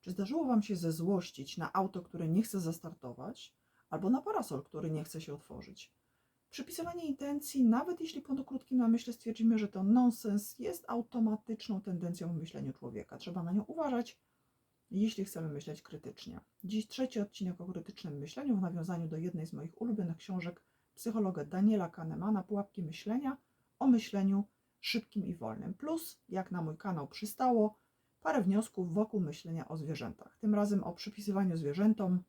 Czy zdarzyło Wam się zezłościć na auto, które nie chce zastartować, albo na parasol, który nie chce się otworzyć? Przypisywanie intencji, nawet jeśli po krótkim namyśle stwierdzimy, że to nonsens, jest automatyczną tendencją w myśleniu człowieka. Trzeba na nią uważać, jeśli chcemy myśleć krytycznie. Dziś trzeci odcinek o krytycznym myśleniu w nawiązaniu do jednej z moich ulubionych książek psychologa Daniela Kahnemana Pułapki myślenia o myśleniu szybkim i wolnym. Plus, jak na mój kanał przystało, parę wniosków wokół myślenia o zwierzętach. Tym razem o przypisywaniu zwierzętom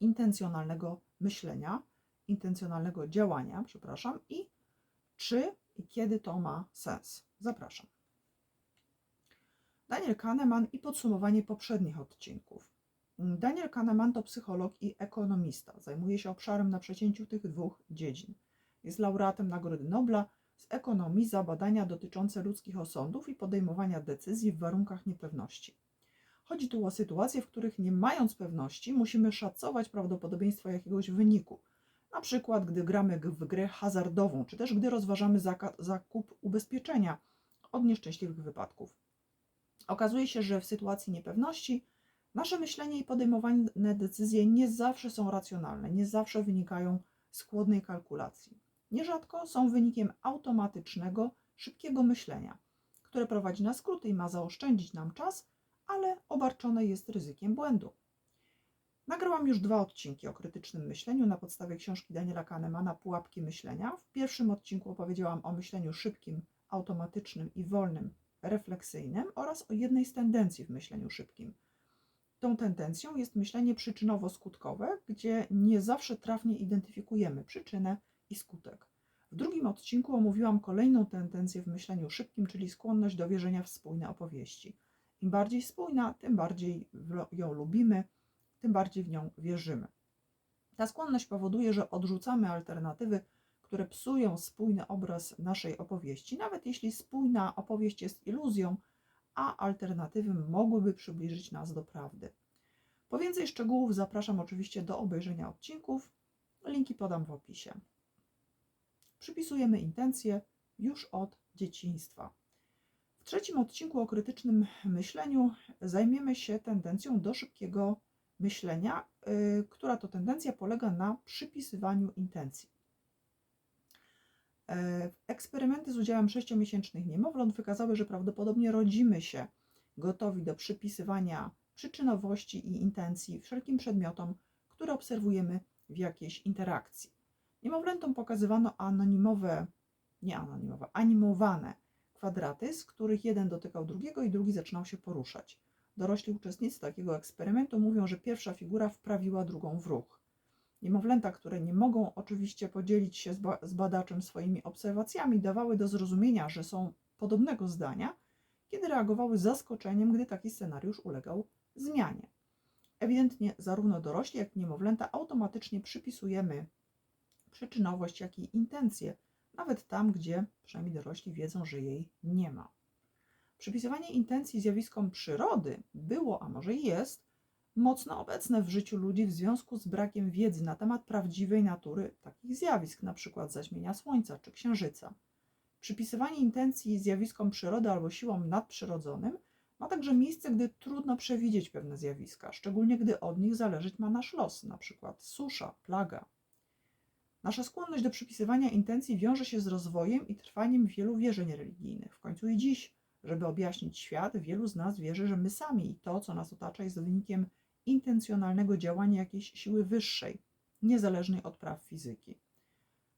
intencjonalnego myślenia, intencjonalnego działania, przepraszam, i czy i kiedy to ma sens. Zapraszam. Daniel Kahneman i podsumowanie poprzednich odcinków. Daniel Kahneman to psycholog i ekonomista. Zajmuje się obszarem na przecięciu tych dwóch dziedzin. Jest laureatem Nagrody Nobla z ekonomii za badania dotyczące ludzkich osądów i podejmowania decyzji w warunkach niepewności. Chodzi tu o sytuacje, w których nie mając pewności, musimy szacować prawdopodobieństwo jakiegoś wyniku. Na przykład, gdy gramy w grę hazardową, czy też gdy rozważamy zakup ubezpieczenia od nieszczęśliwych wypadków. Okazuje się, że w sytuacji niepewności nasze myślenie i podejmowane decyzje nie zawsze są racjonalne, nie zawsze wynikają z chłodnej kalkulacji. Nierzadko są wynikiem automatycznego, szybkiego myślenia, które prowadzi na skróty i ma zaoszczędzić nam czas, ale obarczone jest ryzykiem błędu. Nagrałam już dwa odcinki o krytycznym myśleniu na podstawie książki Daniela Kahnemana Pułapki myślenia. W pierwszym odcinku opowiedziałam o myśleniu szybkim, automatycznym i wolnym, refleksyjnym oraz o jednej z tendencji w myśleniu szybkim. Tą tendencją jest myślenie przyczynowo-skutkowe, gdzie nie zawsze trafnie identyfikujemy przyczynę i skutek. W drugim odcinku omówiłam kolejną tendencję w myśleniu szybkim, czyli skłonność do wierzenia w spójne opowieści. Im bardziej spójna, tym bardziej ją lubimy, tym bardziej w nią wierzymy. Ta skłonność powoduje, że odrzucamy alternatywy, które psują spójny obraz naszej opowieści, nawet jeśli spójna opowieść jest iluzją, a alternatywy mogłyby przybliżyć nas do prawdy. Po więcej szczegółów zapraszam oczywiście do obejrzenia odcinków. Linki podam w opisie. Przypisujemy intencje już od dzieciństwa. W trzecim odcinku o krytycznym myśleniu zajmiemy się tendencją do szybkiego myślenia, yy, która to tendencja polega na przypisywaniu intencji. Yy, eksperymenty z udziałem sześciomiesięcznych niemowląt wykazały, że prawdopodobnie rodzimy się gotowi do przypisywania przyczynowości i intencji wszelkim przedmiotom, które obserwujemy w jakiejś interakcji. Niemowlętom pokazywano anonimowe, nie anonimowe, animowane kwadraty, z których jeden dotykał drugiego i drugi zaczynał się poruszać. Dorośli uczestnicy takiego eksperymentu mówią, że pierwsza figura wprawiła drugą w ruch. Niemowlęta, które nie mogą oczywiście podzielić się z, ba z badaczem swoimi obserwacjami, dawały do zrozumienia, że są podobnego zdania, kiedy reagowały zaskoczeniem, gdy taki scenariusz ulegał zmianie. Ewidentnie zarówno dorośli, jak i niemowlęta automatycznie przypisujemy przyczynowość, jak i intencję, nawet tam, gdzie przynajmniej dorośli wiedzą, że jej nie ma. Przypisywanie intencji zjawiskom przyrody było, a może jest, mocno obecne w życiu ludzi w związku z brakiem wiedzy na temat prawdziwej natury takich zjawisk, np. zaćmienia Słońca czy Księżyca. Przypisywanie intencji zjawiskom przyrody albo siłom nadprzyrodzonym ma także miejsce, gdy trudno przewidzieć pewne zjawiska, szczególnie gdy od nich zależeć ma nasz los, np. susza, plaga. Nasza skłonność do przypisywania intencji wiąże się z rozwojem i trwaniem wielu wierzeń religijnych. W końcu i dziś, żeby objaśnić świat, wielu z nas wierzy, że my sami i to, co nas otacza, jest wynikiem intencjonalnego działania jakiejś siły wyższej, niezależnej od praw fizyki.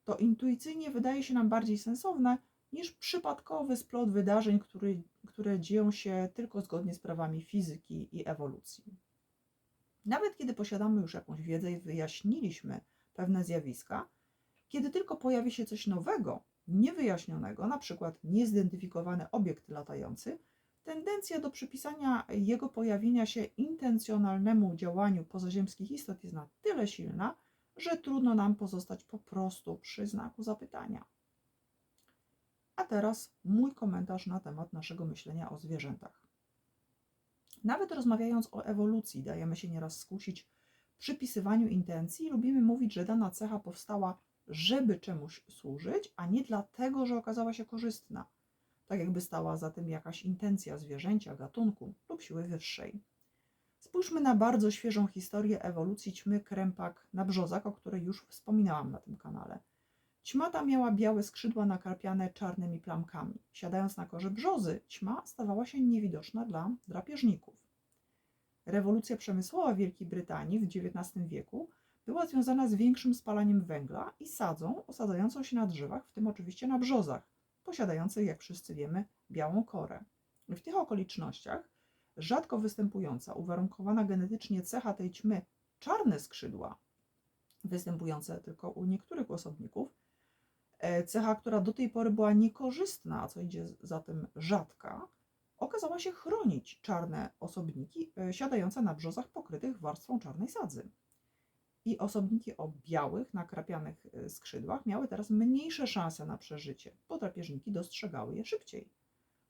To intuicyjnie wydaje się nam bardziej sensowne niż przypadkowy splot wydarzeń, który, które dzieją się tylko zgodnie z prawami fizyki i ewolucji. Nawet kiedy posiadamy już jakąś wiedzę i wyjaśniliśmy pewne zjawiska, kiedy tylko pojawi się coś nowego, niewyjaśnionego, na przykład niezidentyfikowany obiekt latający, tendencja do przypisania jego pojawienia się intencjonalnemu działaniu pozaziemskich istot jest na tyle silna, że trudno nam pozostać po prostu przy znaku zapytania. A teraz mój komentarz na temat naszego myślenia o zwierzętach. Nawet rozmawiając o ewolucji, dajemy się nieraz skusić przypisywaniu intencji. Lubimy mówić, że dana cecha powstała żeby czemuś służyć, a nie dlatego, że okazała się korzystna, tak jakby stała za tym jakaś intencja zwierzęcia, gatunku lub siły wyższej. Spójrzmy na bardzo świeżą historię ewolucji ćmy krępak na brzozach, o której już wspominałam na tym kanale. Ćma ta miała białe skrzydła nakarpiane czarnymi plamkami. Siadając na korze brzozy, ćma stawała się niewidoczna dla drapieżników. Rewolucja przemysłowa Wielkiej Brytanii w XIX wieku była związana z większym spalaniem węgla i sadzą osadzającą się na drzewach, w tym oczywiście na brzozach, posiadających, jak wszyscy wiemy, białą korę. W tych okolicznościach rzadko występująca, uwarunkowana genetycznie cecha tej ćmy, czarne skrzydła, występujące tylko u niektórych osobników, e, cecha, która do tej pory była niekorzystna, a co idzie za tym rzadka, okazała się chronić czarne osobniki e, siadające na brzozach pokrytych warstwą czarnej sadzy. I osobniki o białych, nakrapianych e, skrzydłach miały teraz mniejsze szanse na przeżycie, bo drapieżniki dostrzegały je szybciej.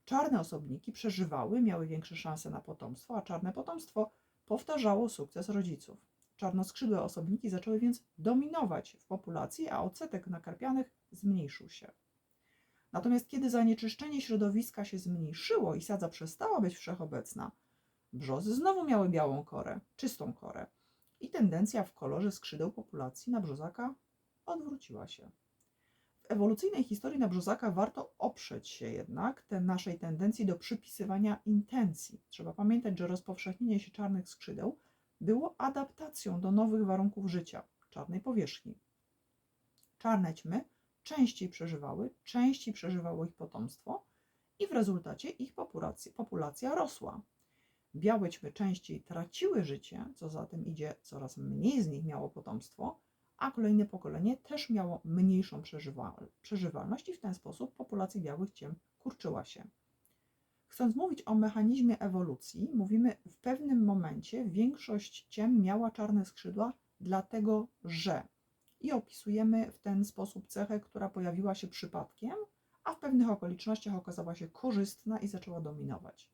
Czarne osobniki przeżywały, miały większe szanse na potomstwo, a czarne potomstwo powtarzało sukces rodziców. Czarnoskrzydłe osobniki zaczęły więc dominować w populacji, a odsetek nakarpianych zmniejszył się. Natomiast kiedy zanieczyszczenie środowiska się zmniejszyło i sadza przestała być wszechobecna, brzozy znowu miały białą korę, czystą korę i tendencja w kolorze skrzydeł populacji na brzozaka odwróciła się. W ewolucyjnej historii na brzozaka warto oprzeć się jednak tej naszej tendencji do przypisywania intencji. Trzeba pamiętać, że rozpowszechnienie się czarnych skrzydeł było adaptacją do nowych warunków życia, czarnej powierzchni. Czarne ćmy częściej przeżywały, częściej przeżywało ich potomstwo i w rezultacie ich populacja, populacja rosła. Białe ćmy częściej traciły życie, co za tym idzie, coraz mniej z nich miało potomstwo, a kolejne pokolenie też miało mniejszą przeżywalność i w ten sposób populacja białych ciem kurczyła się. Chcąc mówić o mechanizmie ewolucji, mówimy w pewnym momencie większość ciem miała czarne skrzydła, dlatego że i opisujemy w ten sposób cechę, która pojawiła się przypadkiem, a w pewnych okolicznościach okazała się korzystna i zaczęła dominować.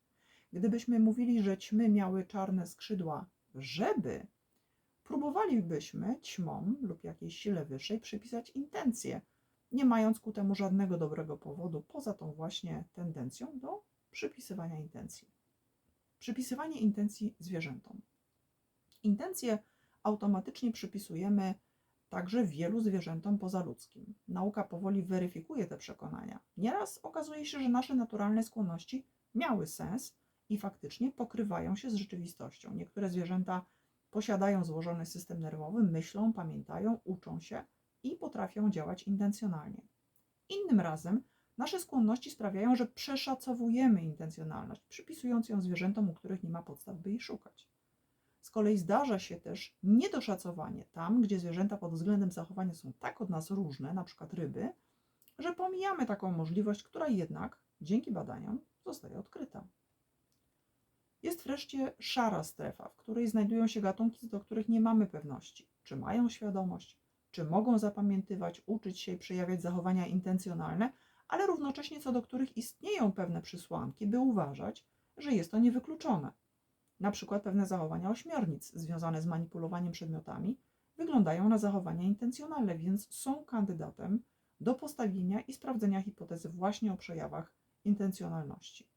Gdybyśmy mówili, że ćmy miały czarne skrzydła, żeby, próbowalibyśmy ćmom lub jakiejś sile wyższej przypisać intencje, nie mając ku temu żadnego dobrego powodu, poza tą właśnie tendencją do przypisywania intencji. Przypisywanie intencji zwierzętom. Intencje automatycznie przypisujemy także wielu zwierzętom pozaludzkim. Nauka powoli weryfikuje te przekonania. Nieraz okazuje się, że nasze naturalne skłonności miały sens i faktycznie pokrywają się z rzeczywistością. Niektóre zwierzęta posiadają złożony system nerwowy, myślą, pamiętają, uczą się i potrafią działać intencjonalnie. Innym razem nasze skłonności sprawiają, że przeszacowujemy intencjonalność, przypisując ją zwierzętom, u których nie ma podstaw, by jej szukać. Z kolei zdarza się też niedoszacowanie tam, gdzie zwierzęta pod względem zachowania są tak od nas różne, przykład ryby, że pomijamy taką możliwość, która jednak dzięki badaniom zostaje odkryta. Jest wreszcie szara strefa, w której znajdują się gatunki, do których nie mamy pewności, czy mają świadomość, czy mogą zapamiętywać, uczyć się i przejawiać zachowania intencjonalne, ale równocześnie co do których istnieją pewne przysłanki, by uważać, że jest to niewykluczone. Na przykład pewne zachowania ośmiornic związane z manipulowaniem przedmiotami wyglądają na zachowania intencjonalne, więc są kandydatem do postawienia i sprawdzenia hipotezy właśnie o przejawach intencjonalności.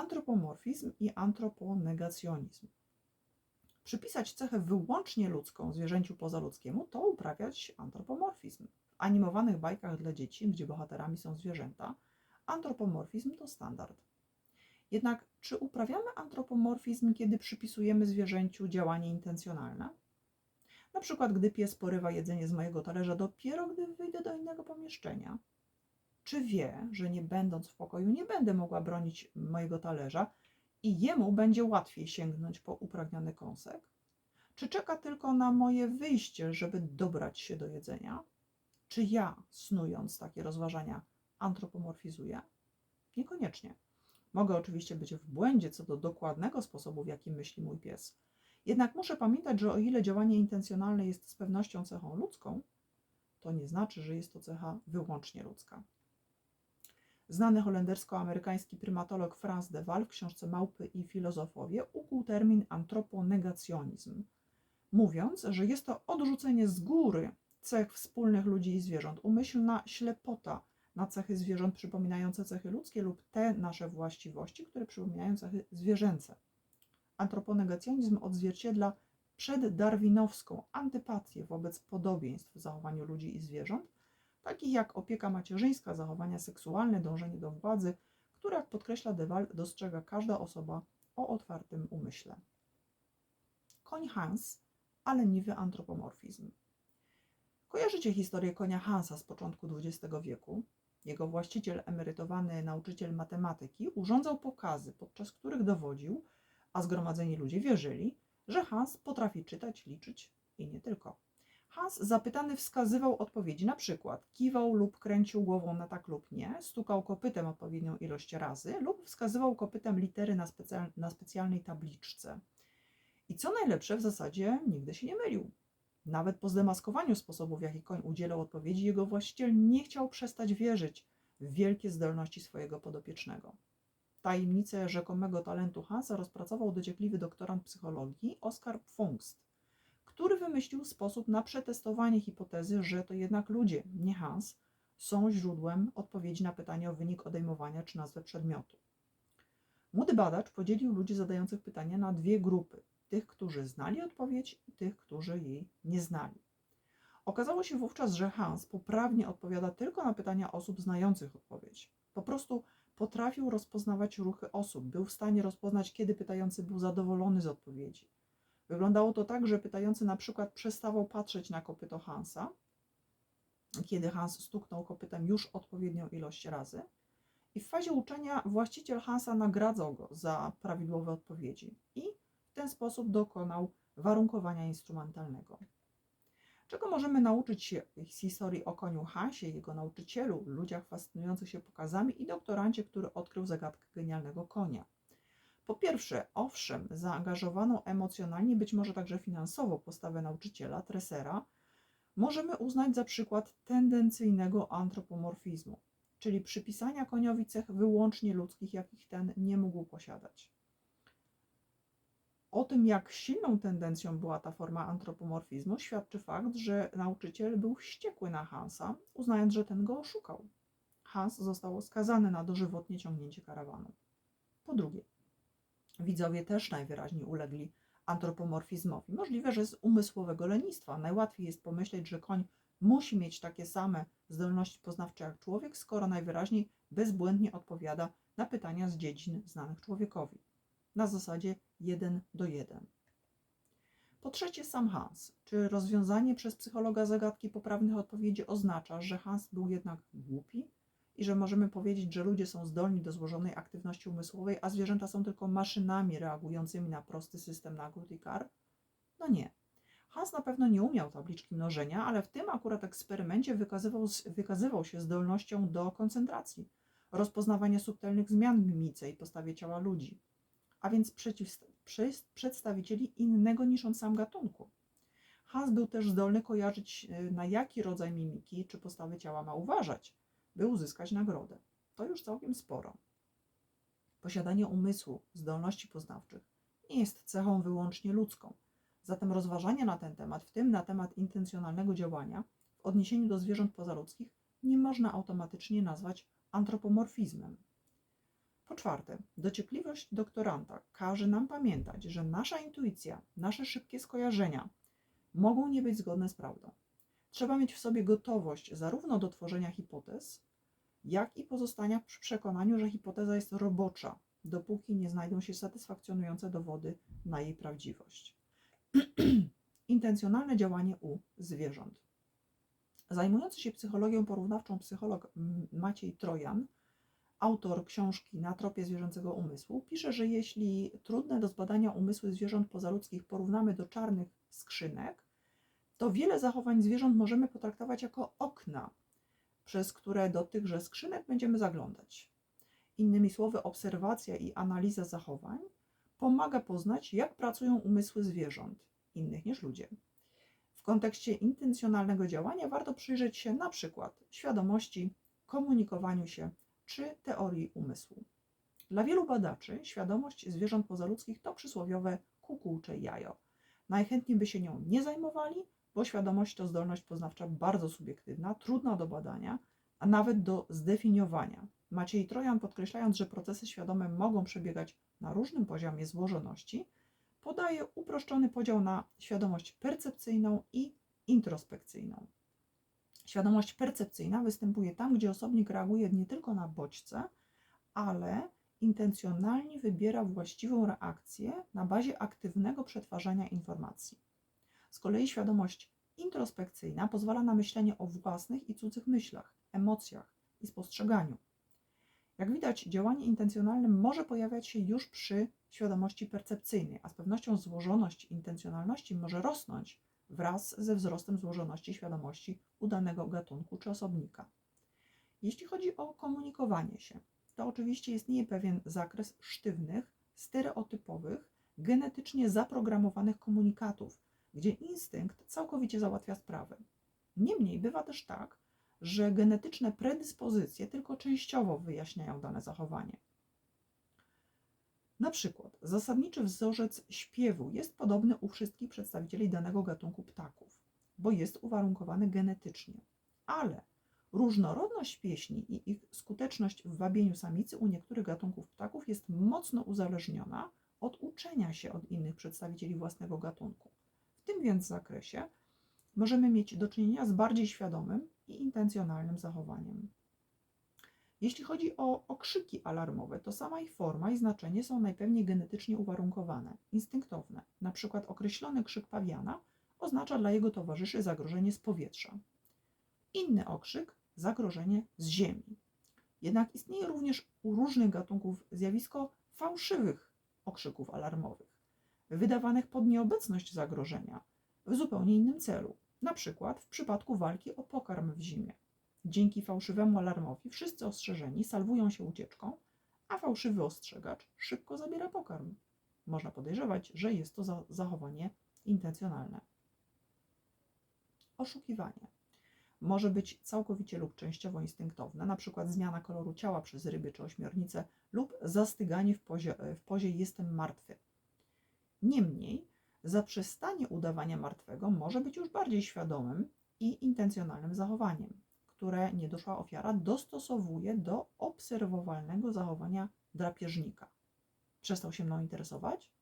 Antropomorfizm i antroponegacjonizm. Przypisać cechę wyłącznie ludzką zwierzęciu pozaludzkiemu to uprawiać antropomorfizm. W animowanych bajkach dla dzieci, gdzie bohaterami są zwierzęta, antropomorfizm to standard. Jednak czy uprawiamy antropomorfizm, kiedy przypisujemy zwierzęciu działanie intencjonalne? Na przykład, gdy pies porywa jedzenie z mojego talerza dopiero gdy wyjdę do innego pomieszczenia. Czy wie, że nie będąc w pokoju nie będę mogła bronić mojego talerza i jemu będzie łatwiej sięgnąć po upragniony kąsek? Czy czeka tylko na moje wyjście, żeby dobrać się do jedzenia? Czy ja, snując takie rozważania, antropomorfizuję? Niekoniecznie. Mogę oczywiście być w błędzie co do dokładnego sposobu, w jaki myśli mój pies. Jednak muszę pamiętać, że o ile działanie intencjonalne jest z pewnością cechą ludzką, to nie znaczy, że jest to cecha wyłącznie ludzka. Znany holendersko-amerykański prymatolog Frans de Waal w książce Małpy i filozofowie ukuł termin antroponegacjonizm, mówiąc, że jest to odrzucenie z góry cech wspólnych ludzi i zwierząt, umyślna ślepota na cechy zwierząt przypominające cechy ludzkie lub te nasze właściwości, które przypominają cechy zwierzęce. Antroponegacjonizm odzwierciedla przeddarwinowską antypatię wobec podobieństw w zachowaniu ludzi i zwierząt, takich jak opieka macierzyńska, zachowania seksualne, dążenie do władzy, które, jak podkreśla Dewal, dostrzega każda osoba o otwartym umyśle. Koń Hans, ale niwy antropomorfizm. Kojarzycie historię konia Hansa z początku XX wieku? Jego właściciel, emerytowany nauczyciel matematyki, urządzał pokazy, podczas których dowodził, a zgromadzeni ludzie wierzyli, że Hans potrafi czytać, liczyć i nie tylko. Hans zapytany wskazywał odpowiedzi, na przykład kiwał lub kręcił głową na tak lub nie, stukał kopytem odpowiednią ilość razy lub wskazywał kopytem litery na, na specjalnej tabliczce. I co najlepsze, w zasadzie nigdy się nie mylił. Nawet po zdemaskowaniu sposobów, w jaki koń udzielał odpowiedzi, jego właściciel nie chciał przestać wierzyć w wielkie zdolności swojego podopiecznego. Tajemnicę rzekomego talentu Hansa rozpracował dociekliwy doktorant psychologii Oskar Pfungst, który wymyślił sposób na przetestowanie hipotezy, że to jednak ludzie, nie Hans, są źródłem odpowiedzi na pytanie o wynik odejmowania czy nazwę przedmiotu. Młody badacz podzielił ludzi zadających pytania na dwie grupy: tych, którzy znali odpowiedź i tych, którzy jej nie znali. Okazało się wówczas, że Hans poprawnie odpowiada tylko na pytania osób znających odpowiedź. Po prostu potrafił rozpoznawać ruchy osób, był w stanie rozpoznać, kiedy pytający był zadowolony z odpowiedzi. Wyglądało to tak, że pytający na przykład przestawał patrzeć na kopyto Hansa, kiedy Hans stuknął kopytem już odpowiednią ilość razy. I w fazie uczenia właściciel Hansa nagradzał go za prawidłowe odpowiedzi i w ten sposób dokonał warunkowania instrumentalnego. Czego możemy nauczyć się z historii o koniu Hansie, jego nauczycielu, ludziach fascynujących się pokazami i doktorancie, który odkrył zagadkę genialnego konia? Po pierwsze, owszem, zaangażowaną emocjonalnie, być może także finansowo postawę nauczyciela, tresera, możemy uznać za przykład tendencyjnego antropomorfizmu, czyli przypisania koniowi cech wyłącznie ludzkich, jakich ten nie mógł posiadać. O tym, jak silną tendencją była ta forma antropomorfizmu, świadczy fakt, że nauczyciel był wściekły na Hansa, uznając, że ten go oszukał. Hans został skazany na dożywotnie ciągnięcie karawanu. Po drugie, widzowie też najwyraźniej ulegli antropomorfizmowi. Możliwe, że z umysłowego lenistwa. Najłatwiej jest pomyśleć, że koń musi mieć takie same zdolności poznawcze jak człowiek, skoro najwyraźniej bezbłędnie odpowiada na pytania z dziedzin znanych człowiekowi. Na zasadzie 1 do 1. Po trzecie, sam Hans. Czy rozwiązanie przez psychologa zagadki poprawnych odpowiedzi oznacza, że Hans był jednak głupi i że możemy powiedzieć, że ludzie są zdolni do złożonej aktywności umysłowej, a zwierzęta są tylko maszynami reagującymi na prosty system nagród i kar? No nie. Hans na pewno nie umiał tabliczki mnożenia, ale w tym akurat eksperymencie wykazywał, wykazywał się zdolnością do koncentracji, rozpoznawania subtelnych zmian w mimice i postawie ciała ludzi a więc przeciw, przedstawicieli innego niż on sam gatunku. Hans był też zdolny kojarzyć, e, na jaki rodzaj mimiki czy postawy ciała ma uważać, by uzyskać nagrodę. To już całkiem sporo. Posiadanie umysłu, zdolności poznawczych nie jest cechą wyłącznie ludzką. Zatem rozważania na ten temat, w tym na temat intencjonalnego działania w odniesieniu do zwierząt pozaludzkich, nie można automatycznie nazwać antropomorfizmem. Po czwarte, dociekliwość doktoranta każe nam pamiętać, że nasza intuicja, nasze szybkie skojarzenia mogą nie być zgodne z prawdą. Trzeba mieć w sobie gotowość zarówno do tworzenia hipotez, jak i pozostania przy przekonaniu, że hipoteza jest robocza, dopóki nie znajdą się satysfakcjonujące dowody na jej prawdziwość. Intencjonalne działanie u zwierząt. Zajmujący się psychologią porównawczą psycholog Maciej Trojan autor książki Na tropie zwierzęcego umysłu, pisze, że jeśli trudne do zbadania umysły zwierząt pozaludzkich porównamy do czarnych skrzynek, to wiele zachowań zwierząt możemy potraktować jako okna, przez które do tychże skrzynek będziemy zaglądać. Innymi słowy, obserwacja i analiza zachowań pomaga poznać, jak pracują umysły zwierząt, innych niż ludzie. W kontekście intencjonalnego działania warto przyjrzeć się na przykład świadomości, komunikowaniu się, czy teorii umysłu. Dla wielu badaczy świadomość zwierząt pozaludzkich to przysłowiowe kukułcze jajo. Najchętniej by się nią nie zajmowali, bo świadomość to zdolność poznawcza bardzo subiektywna, trudna do badania, a nawet do zdefiniowania. Maciej Trojan podkreślając, że procesy świadome mogą przebiegać na różnym poziomie złożoności, podaje uproszczony podział na świadomość percepcyjną i introspekcyjną. Świadomość percepcyjna występuje tam, gdzie osobnik reaguje nie tylko na bodźce, ale intencjonalnie wybiera właściwą reakcję na bazie aktywnego przetwarzania informacji. Z kolei świadomość introspekcyjna pozwala na myślenie o własnych i cudzych myślach, emocjach i spostrzeganiu. Jak widać, działanie intencjonalne może pojawiać się już przy świadomości percepcyjnej, a z pewnością złożoność intencjonalności może rosnąć wraz ze wzrostem złożoności świadomości u danego gatunku czy osobnika. Jeśli chodzi o komunikowanie się, to oczywiście istnieje pewien zakres sztywnych, stereotypowych, genetycznie zaprogramowanych komunikatów, gdzie instynkt całkowicie załatwia sprawę. Niemniej bywa też tak, że genetyczne predyspozycje tylko częściowo wyjaśniają dane zachowanie. Na przykład zasadniczy wzorzec śpiewu jest podobny u wszystkich przedstawicieli danego gatunku ptaków, bo jest uwarunkowany genetycznie, ale różnorodność pieśni i ich skuteczność w wabieniu samicy u niektórych gatunków ptaków jest mocno uzależniona od uczenia się od innych przedstawicieli własnego gatunku. Tym więc zakresie możemy mieć do czynienia z bardziej świadomym i intencjonalnym zachowaniem. Jeśli chodzi o okrzyki alarmowe, to sama ich forma i znaczenie są najpewniej genetycznie uwarunkowane, instynktowne. Na przykład określony krzyk pawiana oznacza dla jego towarzyszy zagrożenie z powietrza. Inny okrzyk zagrożenie z ziemi. Jednak istnieje również u różnych gatunków zjawisko fałszywych okrzyków alarmowych, wydawanych pod nieobecność zagrożenia w zupełnie innym celu, na przykład w przypadku walki o pokarm w zimie. Dzięki fałszywemu alarmowi wszyscy ostrzeżeni salwują się ucieczką, a fałszywy ostrzegacz szybko zabiera pokarm. Można podejrzewać, że jest to za zachowanie intencjonalne. Oszukiwanie może być całkowicie lub częściowo instynktowne, przykład zmiana koloru ciała przez ryby czy ośmiornice lub zastyganie w pozie, w pozie jestem martwy. Niemniej zaprzestanie udawania martwego może być już bardziej świadomym i intencjonalnym zachowaniem które niedoszła ofiara dostosowuje do obserwowalnego zachowania drapieżnika. Przestał się mną interesować?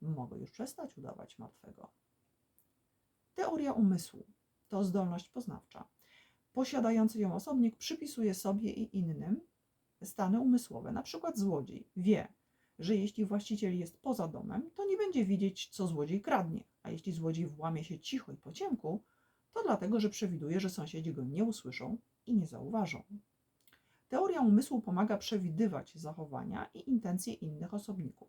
Mogę już przestać udawać martwego. Teoria umysłu to zdolność poznawcza. Posiadający ją osobnik przypisuje sobie i innym stany umysłowe. Na przykład złodziej wie, że jeśli właściciel jest poza domem, nie będzie widzieć, co złodziej kradnie, a jeśli złodziej włamie się cicho i po ciemku, to dlatego, że przewiduje, że sąsiedzi go nie usłyszą i nie zauważą. Teoria umysłu pomaga przewidywać zachowania i intencje innych osobników.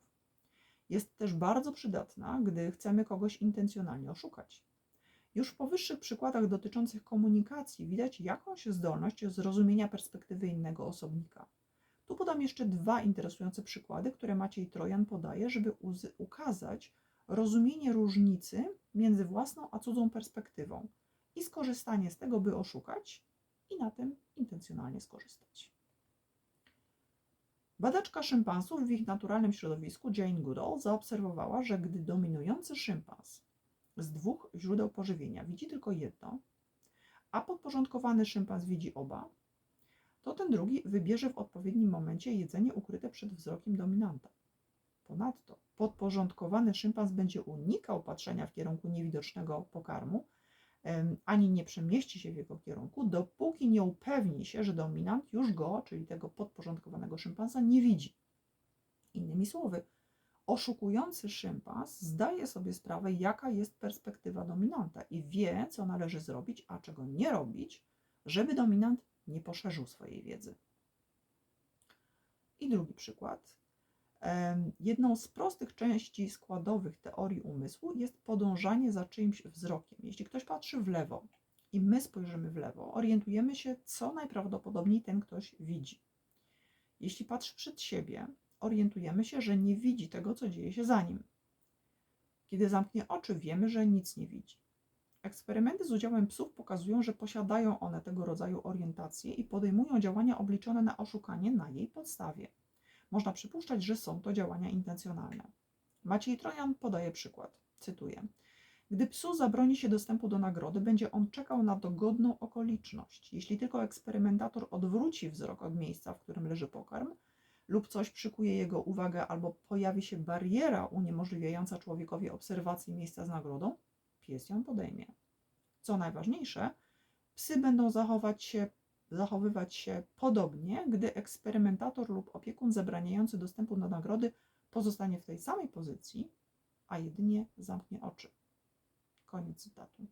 Jest też bardzo przydatna, gdy chcemy kogoś intencjonalnie oszukać. Już w powyższych przykładach dotyczących komunikacji widać jakąś zdolność zrozumienia perspektywy innego osobnika. Tu podam jeszcze dwa interesujące przykłady, które Maciej Trojan podaje, żeby ukazać rozumienie różnicy między własną a cudzą perspektywą i skorzystanie z tego, by oszukać i na tym intencjonalnie skorzystać. Badaczka szympansów w ich naturalnym środowisku Jane Goodall zaobserwowała, że gdy dominujący szympans z dwóch źródeł pożywienia widzi tylko jedno, a podporządkowany szympans widzi oba, to ten drugi wybierze w odpowiednim momencie jedzenie ukryte przed wzrokiem dominanta. Ponadto podporządkowany szympans będzie unikał patrzenia w kierunku niewidocznego pokarmu, ani nie przemieści się w jego kierunku, dopóki nie upewni się, że dominant już go, czyli tego podporządkowanego szympansa, nie widzi. Innymi słowy, oszukujący szympans zdaje sobie sprawę, jaka jest perspektywa dominanta i wie, co należy zrobić, a czego nie robić, żeby dominant nie poszerzył swojej wiedzy. I drugi przykład. Jedną z prostych części składowych teorii umysłu jest podążanie za czyimś wzrokiem. Jeśli ktoś patrzy w lewo i my spojrzymy w lewo, orientujemy się, co najprawdopodobniej ten ktoś widzi. Jeśli patrzy przed siebie, orientujemy się, że nie widzi tego, co dzieje się za nim. Kiedy zamknie oczy, wiemy, że nic nie widzi. Eksperymenty z udziałem psów pokazują, że posiadają one tego rodzaju orientację i podejmują działania obliczone na oszukanie na jej podstawie. Można przypuszczać, że są to działania intencjonalne. Maciej Trojan podaje przykład. Cytuję. Gdy psu zabroni się dostępu do nagrody, będzie on czekał na dogodną okoliczność. Jeśli tylko eksperymentator odwróci wzrok od miejsca, w którym leży pokarm, lub coś przykuje jego uwagę, albo pojawi się bariera uniemożliwiająca człowiekowi obserwacji miejsca z nagrodą, pies ją podejmie. Co najważniejsze, psy będą się, zachowywać się podobnie, gdy eksperymentator lub opiekun zabraniający dostępu do nagrody pozostanie w tej samej pozycji, a jedynie zamknie oczy. Koniec cytatu.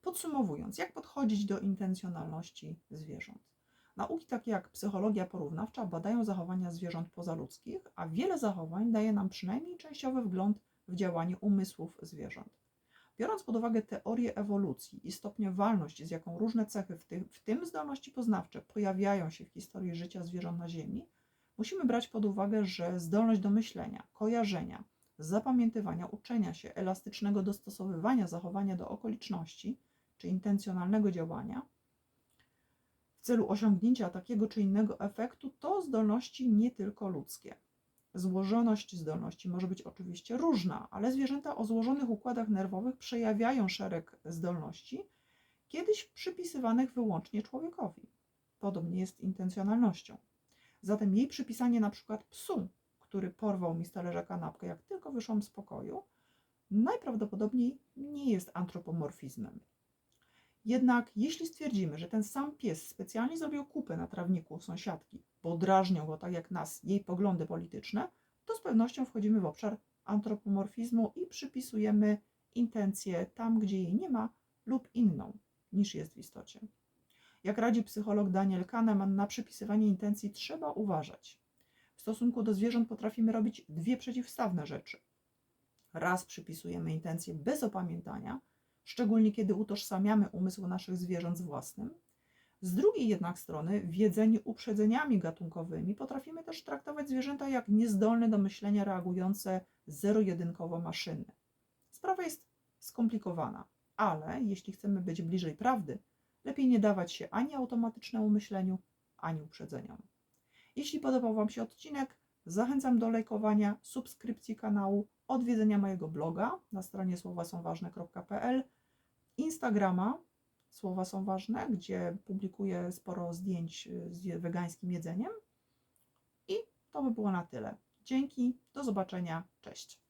Podsumowując, jak podchodzić do intencjonalności zwierząt? Nauki takie jak psychologia porównawcza badają zachowania zwierząt pozaludzkich, a wiele zachowań daje nam przynajmniej częściowy wgląd w działanie umysłów zwierząt. Biorąc pod uwagę teorię ewolucji i stopniowalność, z jaką różne cechy, w tym, w tym zdolności poznawcze, pojawiają się w historii życia zwierząt na Ziemi, musimy brać pod uwagę, że zdolność do myślenia, kojarzenia, zapamiętywania, uczenia się, elastycznego dostosowywania zachowania do okoliczności czy intencjonalnego działania w celu osiągnięcia takiego czy innego efektu to zdolności nie tylko ludzkie. Złożoność zdolności może być oczywiście różna, ale zwierzęta o złożonych układach nerwowych przejawiają szereg zdolności, kiedyś przypisywanych wyłącznie człowiekowi. Podobnie jest intencjonalnością. Zatem jej przypisanie na przykład psu, który porwał mi z talerza kanapkę, jak tylko wyszłam z pokoju, najprawdopodobniej nie jest antropomorfizmem. Jednak jeśli stwierdzimy, że ten sam pies specjalnie zrobił kupę na trawniku sąsiadki, bo drażnią go tak jak nas jej poglądy polityczne, to z pewnością wchodzimy w obszar antropomorfizmu i przypisujemy intencję tam, gdzie jej nie ma, lub inną niż jest w istocie. Jak radzi psycholog Daniel Kahneman, na przypisywanie intencji trzeba uważać. W stosunku do zwierząt potrafimy robić dwie przeciwstawne rzeczy. Raz przypisujemy intencję bez opamiętania, szczególnie kiedy utożsamiamy umysł naszych zwierząt z własnym. Z drugiej jednak strony, wiedzeni uprzedzeniami gatunkowymi, potrafimy też traktować zwierzęta jak niezdolne do myślenia, reagujące zero-jedynkowo maszyny. Sprawa jest skomplikowana, ale jeśli chcemy być bliżej prawdy, lepiej nie dawać się ani automatycznemu myśleniu, ani uprzedzeniom. Jeśli podobał Wam się odcinek, zachęcam do lajkowania, subskrypcji kanału, odwiedzenia mojego bloga na stronie słowasąważne.pl, Instagrama Słowa są ważne, gdzie publikuję sporo zdjęć z wegańskim jedzeniem. I to by było na tyle. Dzięki, do zobaczenia, cześć.